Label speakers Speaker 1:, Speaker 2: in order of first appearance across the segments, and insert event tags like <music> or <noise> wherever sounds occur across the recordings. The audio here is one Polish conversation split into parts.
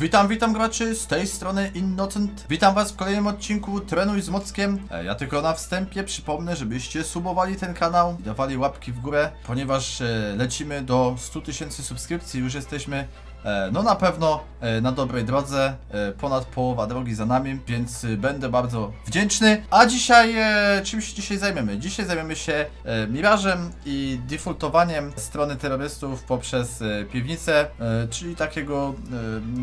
Speaker 1: Witam, witam graczy, z tej strony Innocent. Witam was w kolejnym odcinku Trenuj z Mockiem. E, Ja tylko na wstępie przypomnę, żebyście subowali ten kanał i dawali łapki w górę, ponieważ e, lecimy do 100 tysięcy subskrypcji, już jesteśmy no na pewno e, na dobrej drodze, e, ponad połowa drogi za nami, więc e, będę bardzo wdzięczny. A dzisiaj, e, czym się dzisiaj zajmiemy? Dzisiaj zajmiemy się e, mirażem i defaultowaniem strony terrorystów poprzez e, piwnicę, e, czyli takiego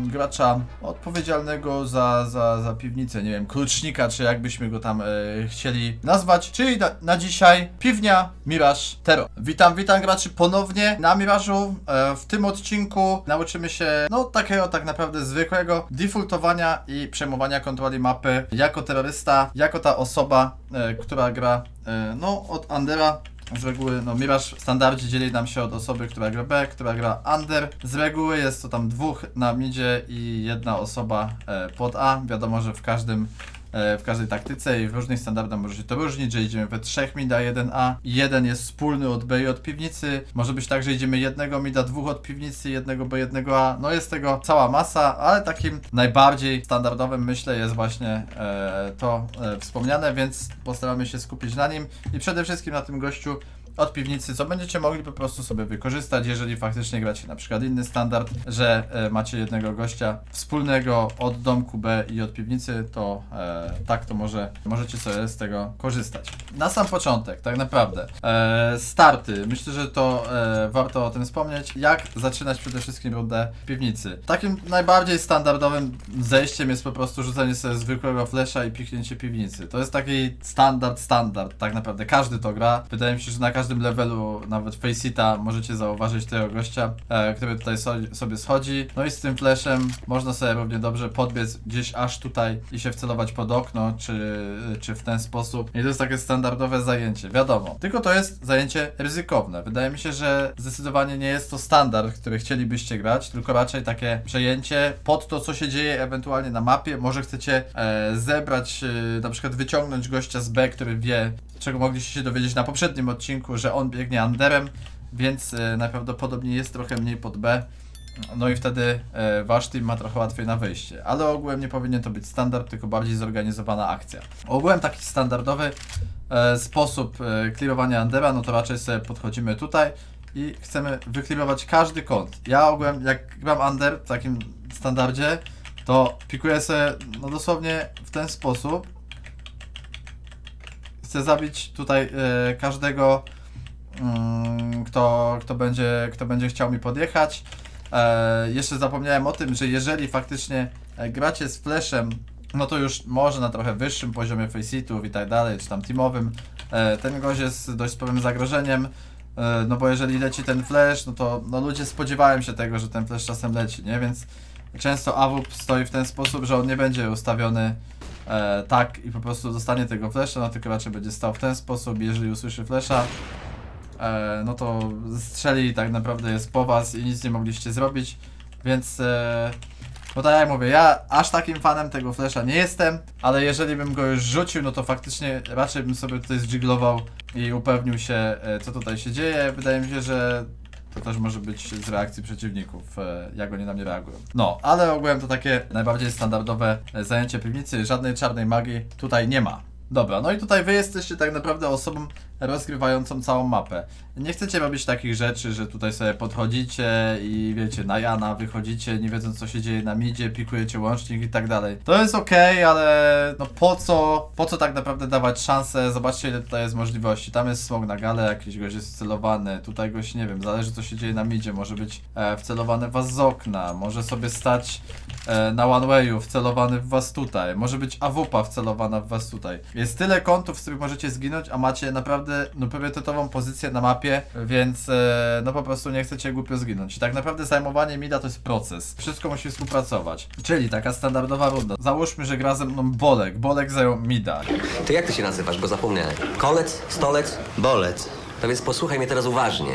Speaker 1: e, gracza odpowiedzialnego za, za, za piwnicę, nie wiem, klucznika, czy jakbyśmy go tam e, chcieli nazwać. Czyli na, na dzisiaj piwnia, miraż, terror. Witam, witam graczy ponownie na mirażu. E, w tym odcinku nauczymy się, no takiego tak naprawdę zwykłego defaultowania i przejmowania kontroli mapy jako terrorysta, jako ta osoba, e, która gra, e, no od Andera z reguły, no Miraż w standardzie dzieli nam się od osoby, która gra B, która gra Under. Z reguły jest to tam dwóch na midzie i jedna osoba e, pod A. Wiadomo, że w każdym w każdej taktyce i w różnych standardach może się to różnić, że idziemy we trzech mida, jeden A i jeden jest wspólny od B i od piwnicy. Może być tak, że idziemy jednego mida, dwóch od piwnicy, jednego B, jednego A. No jest tego cała masa, ale takim najbardziej standardowym myślę jest właśnie e, to e, wspomniane, więc postaramy się skupić na nim i przede wszystkim na tym gościu od piwnicy, co będziecie mogli po prostu sobie wykorzystać, jeżeli faktycznie gracie na przykład inny standard, że e, macie jednego gościa wspólnego od domku B i od piwnicy, to e, tak to może możecie sobie z tego korzystać. Na sam początek, tak naprawdę, e, starty. Myślę, że to e, warto o tym wspomnieć. Jak zaczynać przede wszystkim rundę w piwnicy. Takim najbardziej standardowym zejściem jest po prostu rzucenie sobie zwykłego flesza i piknięcie piwnicy. To jest taki standard, standard, tak naprawdę. Każdy to gra. Wydaje mi się, że na każdym levelu, nawet Faceita, możecie zauważyć tego gościa, e, który tutaj so, sobie schodzi. No i z tym fleszem można sobie równie dobrze podbiec gdzieś aż tutaj i się wcelować pod okno, czy, czy w ten sposób. I to jest takie standardowe zajęcie, wiadomo. Tylko to jest zajęcie ryzykowne. Wydaje mi się, że zdecydowanie nie jest to standard, który chcielibyście grać, tylko raczej takie przejęcie pod to, co się dzieje ewentualnie na mapie. Może chcecie e, zebrać, e, na przykład wyciągnąć gościa z B, który wie, czego mogliście się dowiedzieć na poprzednim odcinku, że on biegnie underem, więc e, najprawdopodobniej jest trochę mniej pod B. No i wtedy e, wasz team ma trochę łatwiej na wyjście. Ale ogółem nie powinien to być standard, tylko bardziej zorganizowana akcja. Ogółem taki standardowy e, sposób clearowania Undera, no to raczej sobie podchodzimy tutaj i chcemy wyklirować każdy kąt. Ja ogółem, jak gram Under w takim standardzie, to pikuję sobie no dosłownie w ten sposób. Chcę zabić tutaj e, każdego, kto, kto, będzie, kto będzie chciał mi podjechać. E, jeszcze zapomniałem o tym, że jeżeli faktycznie e, gracie z flashem, no to już może na trochę wyższym poziomie faceitów i tak dalej, czy tam teamowym, e, ten gość jest dość sporym zagrożeniem. No bo jeżeli leci ten flash, no to no ludzie spodziewają się tego, że ten flash czasem leci, nie? Więc często AWP stoi w ten sposób, że on nie będzie ustawiony e, tak i po prostu dostanie tego flasha, no tylko raczej będzie stał w ten sposób, jeżeli usłyszy flasha, e, no to strzeli tak naprawdę jest po was i nic nie mogliście zrobić, więc e, bo tak jak mówię, ja aż takim fanem tego flasha nie jestem, ale jeżeli bym go już rzucił, no to faktycznie raczej bym sobie tutaj zjiglował i upewnił się, e, co tutaj się dzieje. Wydaje mi się, że to też może być z reakcji przeciwników, e, jak oni na mnie reagują. No, ale ogółem to takie najbardziej standardowe e, zajęcie piwnicy, żadnej czarnej magii tutaj nie ma. Dobra, no i tutaj wy jesteście tak naprawdę osobą rozgrywającą całą mapę. Nie chcecie robić takich rzeczy, że tutaj sobie podchodzicie i wiecie, na Jana wychodzicie, nie wiedząc co się dzieje na midzie, pikujecie łącznik i tak dalej. To jest okej, ale no po co, po co tak naprawdę dawać szansę? Zobaczcie ile tutaj jest możliwości. Tam jest smog na galę, jakiś gość jest wcelowany, tutaj gość, nie wiem, zależy co się dzieje na midzie, może być e, wcelowany w was z okna, może sobie stać e, na one wayu, wcelowany w was tutaj, może być AWP wcelowana w was tutaj. Jest tyle kątów, z których możecie zginąć, a macie naprawdę no, priorytetową pozycję na mapie, więc e, no po prostu nie chcecie głupio zginąć. I tak naprawdę zajmowanie mida to jest proces. Wszystko musi współpracować. Czyli taka standardowa runda. Załóżmy, że gra ze mną Bolek. Bolek zajął mida.
Speaker 2: Ty jak ty się nazywasz, bo zapomniałem. Kolec? Stolec?
Speaker 3: Bolec.
Speaker 2: To więc posłuchaj mnie teraz uważnie.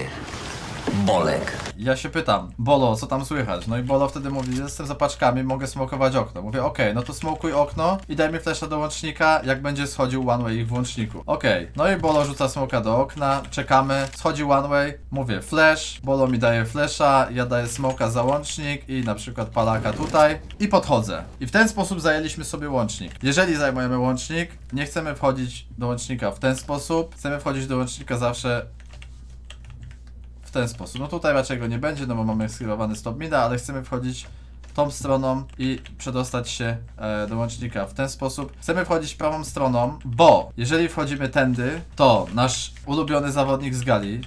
Speaker 2: Bolek.
Speaker 1: Ja się pytam, Bolo, co tam słychać? No i Bolo wtedy mówi, jestem za paczkami, mogę smokować okno. Mówię, okej, no to smokuj okno i daj mi flesza do łącznika, jak będzie schodził one way ich w łączniku. Okej, no i Bolo rzuca smoka do okna, czekamy, schodzi one way, mówię flash, Bolo mi daje flesza, ja daję smoka za łącznik i na przykład palaka tutaj i podchodzę. I w ten sposób zajęliśmy sobie łącznik. Jeżeli zajmujemy łącznik, nie chcemy wchodzić do łącznika w ten sposób, chcemy wchodzić do łącznika zawsze ten sposób. No tutaj raczej go nie będzie, no bo mamy skierowany stop mida, ale chcemy wchodzić tą stroną i przedostać się e, do łącznika w ten sposób. Chcemy wchodzić prawą stroną, bo jeżeli wchodzimy tędy, to nasz ulubiony zawodnik z gali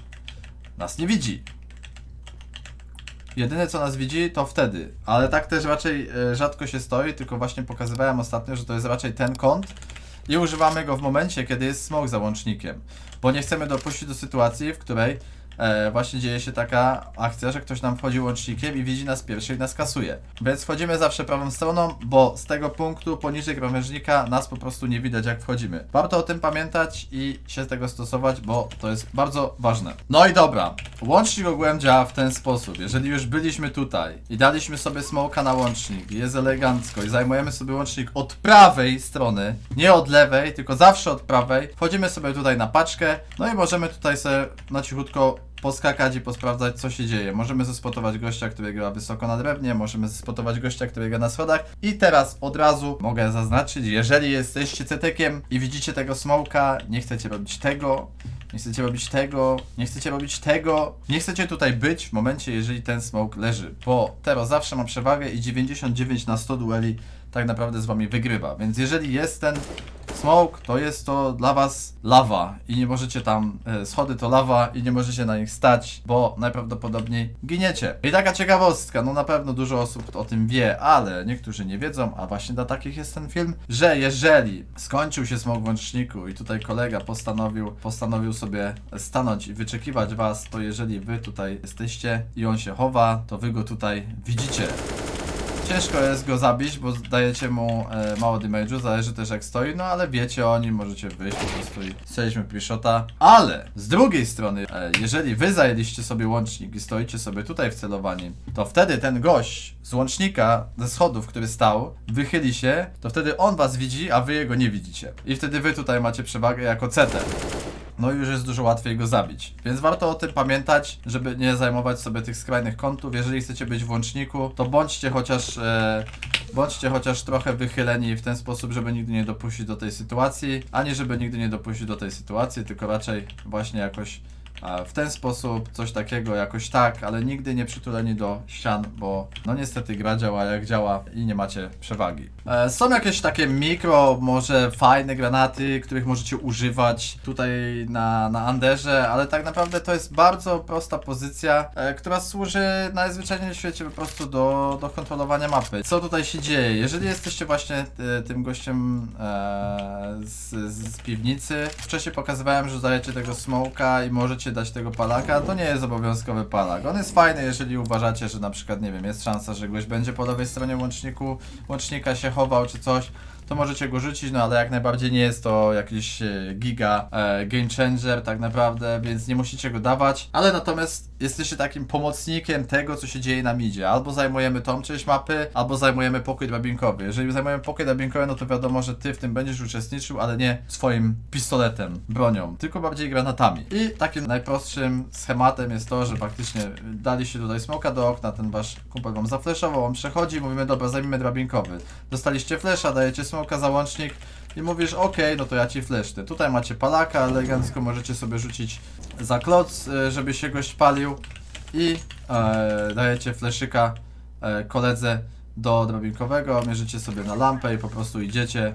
Speaker 1: nas nie widzi. Jedyne co nas widzi to wtedy, ale tak też raczej e, rzadko się stoi, tylko właśnie pokazywałem ostatnio, że to jest raczej ten kąt i używamy go w momencie, kiedy jest smoke za łącznikiem, bo nie chcemy dopuścić do sytuacji, w której e, właśnie dzieje się taka akcja, że ktoś nam wchodzi łącznikiem i widzi nas pierwszy i nas kasuje. Więc wchodzimy zawsze prawą stroną, bo z tego punktu poniżej krawężnika nas po prostu nie widać jak wchodzimy. Warto o tym pamiętać i się z tego stosować, bo to jest bardzo ważne. No i dobra, łącznik ogółem działa w ten sposób. Jeżeli już byliśmy tutaj i daliśmy sobie smoka na łącznik, jest elegancko i zajmujemy sobie łącznik od prawej strony, nie od lewej, tylko zawsze od prawej, wchodzimy sobie tutaj na paczkę, no i możemy tutaj sobie na cichutko poskakać i posprawdzać co się dzieje. Możemy zespotować gościa, który gra wysoko na drewnie, możemy zespotować gościa, który gra na schodach. I teraz od razu mogę zaznaczyć, jeżeli jesteście cetekiem i widzicie tego smoka, nie chcecie robić tego, nie chcecie robić tego, nie chcecie robić tego, nie chcecie tutaj być w momencie, jeżeli ten smoke leży, bo Tero zawsze ma przewagę i 99 na 100 dueli tak naprawdę z wami wygrywa, więc jeżeli jest ten smoke, to jest to dla was lawa i nie możecie tam, e, schody to lawa i nie możecie na nich stać, bo najprawdopodobniej giniecie. I taka ciekawostka, no na pewno dużo osób o tym wie, ale niektórzy nie wiedzą, a właśnie dla takich jest ten film, że jeżeli skończył się smok w łączniku i tutaj kolega postanowił, postanowił sobie stanąć i wyczekiwać was, to jeżeli wy tutaj jesteście i on się chowa, to wy go tutaj widzicie. Ciężko jest go zabić, bo dajecie mu e, mało damage'u, zależy też jak stoi, no ale wiecie o nim, możecie wyjść po prostu i strzeliśmy pre-shota. Ale z drugiej strony, e, jeżeli wy zajęliście sobie łącznik i stoicie sobie tutaj wcelowani, to wtedy ten gość z łącznika, ze schodów, który stał, wychyli się, to wtedy on was widzi, a wy jego nie widzicie. I wtedy wy tutaj macie przewagę jako CT no już jest dużo łatwiej go zabić. Więc warto o tym pamiętać, żeby nie zajmować sobie tych skrajnych kątów. Jeżeli chcecie być w łączniku, to bądźcie chociaż, e, bądźcie chociaż trochę wychyleni w ten sposób, żeby nigdy nie dopuścić do tej sytuacji, a nie żeby nigdy nie dopuścić do tej sytuacji, tylko raczej właśnie jakoś w ten sposób, coś takiego, jakoś tak, ale nigdy nie przytuleni do ścian, bo no niestety gra działa jak działa i nie macie przewagi. E, są jakieś takie mikro, może fajne granaty, których możecie używać tutaj na, na Anderze, ale tak naprawdę to jest bardzo prosta pozycja, e, która służy najzwyczajniej w świecie po prostu do, do kontrolowania mapy. Co tutaj się dzieje? Jeżeli jesteście właśnie e, tym gościem z, z piwnicy, wcześniej pokazywałem, że dajecie tego smoka i możecie dać tego palaka, to nie jest obowiązkowy palak. On jest fajny, jeżeli uważacie, że na przykład, nie wiem, jest szansa, że gość będzie po lewej stronie łączniku, łącznika się chował czy coś, to możecie go rzucić, no ale jak najbardziej nie jest to jakiś e, giga e, game changer tak naprawdę, więc nie musicie go dawać, ale natomiast jesteście takim pomocnikiem tego, co się dzieje na midzie. Albo zajmujemy tą część mapy, albo zajmujemy pokój drabinkowy. Jeżeli zajmujemy pokój drabinkowy, no to wiadomo, że ty w tym będziesz uczestniczył, ale nie swoim pistoletem, bronią, tylko bardziej granatami. I takim najprostszym schematem jest to, że faktycznie daliście tutaj smoka do okna, ten wasz kumpel wam zafleszował, on przechodzi, mówimy, dobra, zajmijmy drabinkowy. Dostaliście flesza, dajecie smoka, załącznik i mówisz, okej, no to ja ci flesztę. Tutaj macie palaka, elegancko możecie sobie rzucić za kloc, e, żeby się gość palił i e, dajecie fleszyka e, koledze do drobinkowego, mierzycie sobie na lampę i po prostu idziecie.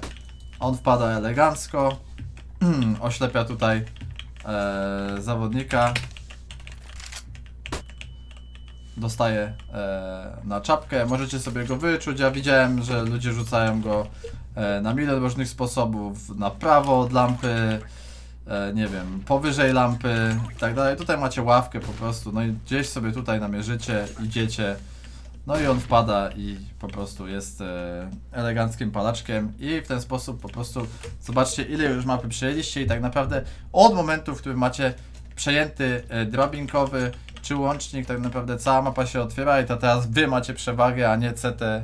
Speaker 1: On wpada elegancko, <clears throat> oślepia tutaj e, zawodnika, dostaje e, na czapkę, możecie sobie go wyczuć, ja widziałem, że ludzie rzucają go e, na milion różnych sposobów, na prawo od lampy, e, nie wiem, powyżej lampy i tak dalej. Tutaj macie ławkę po prostu, no i gdzieś sobie tutaj namierzycie, idziecie, no i on wpada i po prostu jest e, eleganckim palaczkiem. I w ten sposób po prostu zobaczcie ile już mapy przejęliście i tak naprawdę od momentu, w którym macie przejęty e, drabinkowy czy łącznik, tak naprawdę cała mapa się otwiera i to teraz wy macie przewagę, a nie CT e,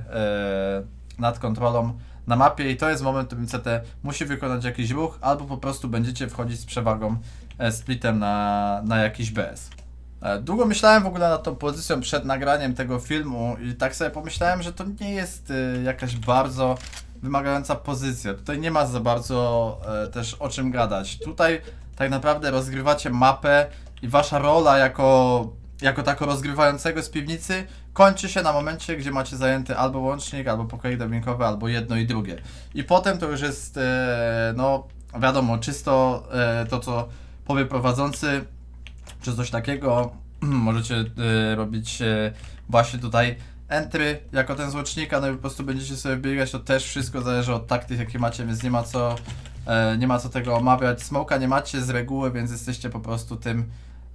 Speaker 1: nad kontrolą na mapie i to jest moment, w którym CT musi wykonać jakiś ruch, albo po prostu będziecie wchodzić z przewagą e, splitem na, na jakiś BS. E, Długo myślałem w ogóle nad tą pozycją przed nagraniem tego filmu i tak sobie pomyślałem, że to nie jest y, jakaś bardzo wymagająca pozycja. Tutaj nie ma za bardzo e, też o czym gadać. Tutaj tak naprawdę rozgrywacie mapę i wasza rola jako, jako tako rozgrywającego z piwnicy kończy się na momencie, gdzie macie zajęty albo łącznik, albo pokoik drabinkowy, albo jedno i drugie. I potem to już jest, e, no wiadomo, czysto e, to, co powie prowadzący, czy coś takiego. <clears throat> Możecie y, robić y, właśnie tutaj entry jako ten z łącznika, no i po prostu będziecie sobie biegać, to też wszystko zależy od taktyk jakie macie, więc nie ma co e, nie ma co tego omawiać. Smoka nie macie z reguły, więc jesteście po prostu tym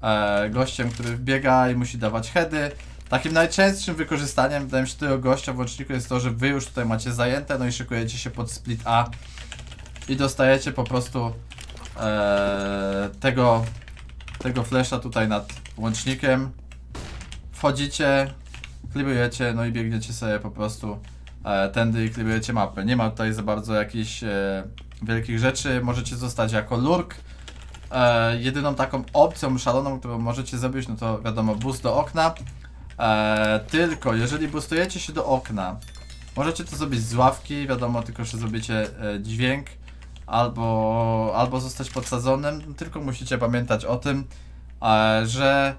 Speaker 1: e, gościem, który wbiega i musi dawać heady. Takim najczęstszym wykorzystaniem, wydaje mi się, tego gościa w łączniku jest to, że wy już tutaj macie zajęte, no i szykujecie się pod split A i dostajecie po prostu e, tego tego flasha tutaj nad łącznikiem. Wchodzicie, klibujecie, no i biegniecie sobie po prostu e, tędy i klibujecie mapę. Nie ma tutaj za bardzo jakichś e, wielkich rzeczy. Możecie zostać jako lurk. E, jedyną taką opcją szaloną, którą możecie zrobić, no to wiadomo, boost do okna. E, tylko jeżeli boostujecie się do okna, możecie to zrobić z ławki, wiadomo, tylko że zrobicie e, dźwięk albo, albo zostać podsadzonym, tylko musicie pamiętać o tym, e, że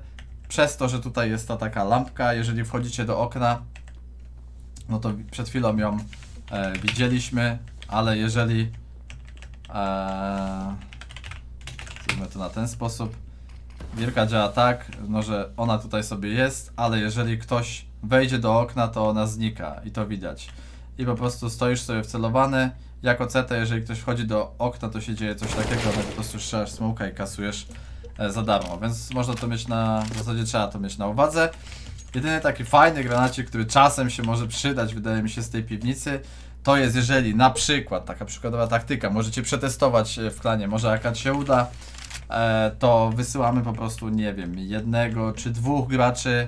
Speaker 1: przez to, że tutaj jest ta taka lampka, jeżeli wchodzicie do okna, no to przed chwilą ją e, widzieliśmy, ale jeżeli e, to na ten sposób, Gierka działa tak, no że ona tutaj sobie jest, ale jeżeli ktoś wejdzie do okna, to ona znika i to widać. I po prostu stoisz sobie wcelowany, jako CT, jeżeli ktoś wchodzi do okna, to się dzieje coś takiego, no po prostu strzelasz smoka i kasujesz e, za darmo, więc można to mieć na, w zasadzie trzeba to mieć na uwadze. Jedyny taki fajny granacik, który czasem się może przydać, wydaje mi się, z tej piwnicy, to jest jeżeli na przykład, taka przykładowa taktyka, możecie przetestować e, w klanie, może jakaś się uda, to wysyłamy po prostu, nie wiem, jednego czy dwóch graczy.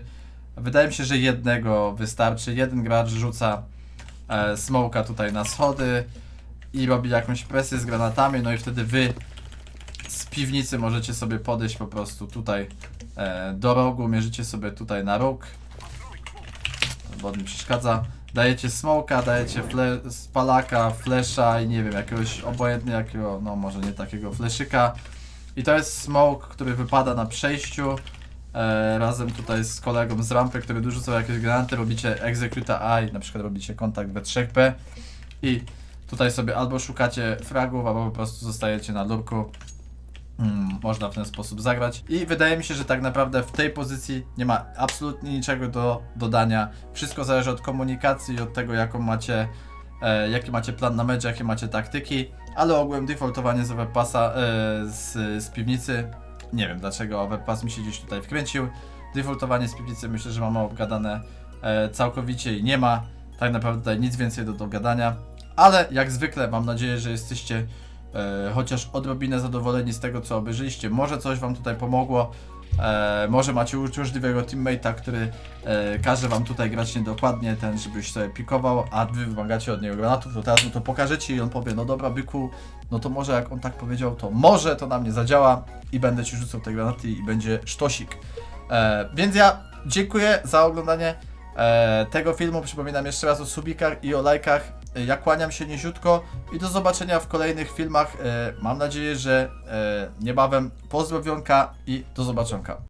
Speaker 1: Wydaje mi się, że jednego wystarczy. Jeden gracz rzuca e, smoka tutaj na schody i robi jakąś presję z granatami, no i wtedy wy z piwnicy możecie sobie podejść po prostu tutaj e, do rogu, mierzycie sobie tutaj na róg, bo mi przeszkadza. Dajecie smoka, dajecie fle spalaka, flesza i nie wiem, jakiegoś obojętnie jakiego, no może nie takiego fleszyka. I to jest smoke, który wypada na przejściu. E, razem tutaj z kolegą z rampy, który dorzucał jakieś granaty, robicie executa A i na przykład robicie kontakt we 3B i tutaj sobie albo szukacie fragów, albo po prostu zostajecie na lurku. Mm, można w ten sposób zagrać. I wydaje mi się, że tak naprawdę w tej pozycji nie ma absolutnie niczego do dodania. Wszystko zależy od komunikacji i od tego, jaką macie, e, jaki macie plan na mecz, jakie macie taktyki. Ale ogółem defaultowanie z overpassa, e, z, z piwnicy. Nie wiem dlaczego overpass mi się gdzieś tutaj wkręcił. Defaultowanie z piwnicy myślę, że mamy obgadane e, całkowicie i nie ma tak naprawdę tutaj nic więcej do dogadania. Ale jak zwykle mam nadzieję, że jesteście e, chociaż odrobinę zadowoleni z tego, co obejrzyliście. Może coś Wam tutaj pomogło. E, może macie uczciwego teammate'a, który e, każe Wam tutaj grać niedokładnie, ten żebyś sobie pikował, a Wy wymagacie od niego granatów, to teraz mu to pokażecie i on powie, no dobra byku, no to może jak on tak powiedział, to może to na mnie zadziała i będę Ci rzucał te granaty i będzie sztosik. E, więc ja dziękuję za oglądanie e, tego filmu. Przypominam jeszcze raz o subikach i o lajkach. Ja kłaniam się niziutko i do zobaczenia w kolejnych filmach. E, mam nadzieję, że e, niebawem pozdrowionka i do zobaczonka.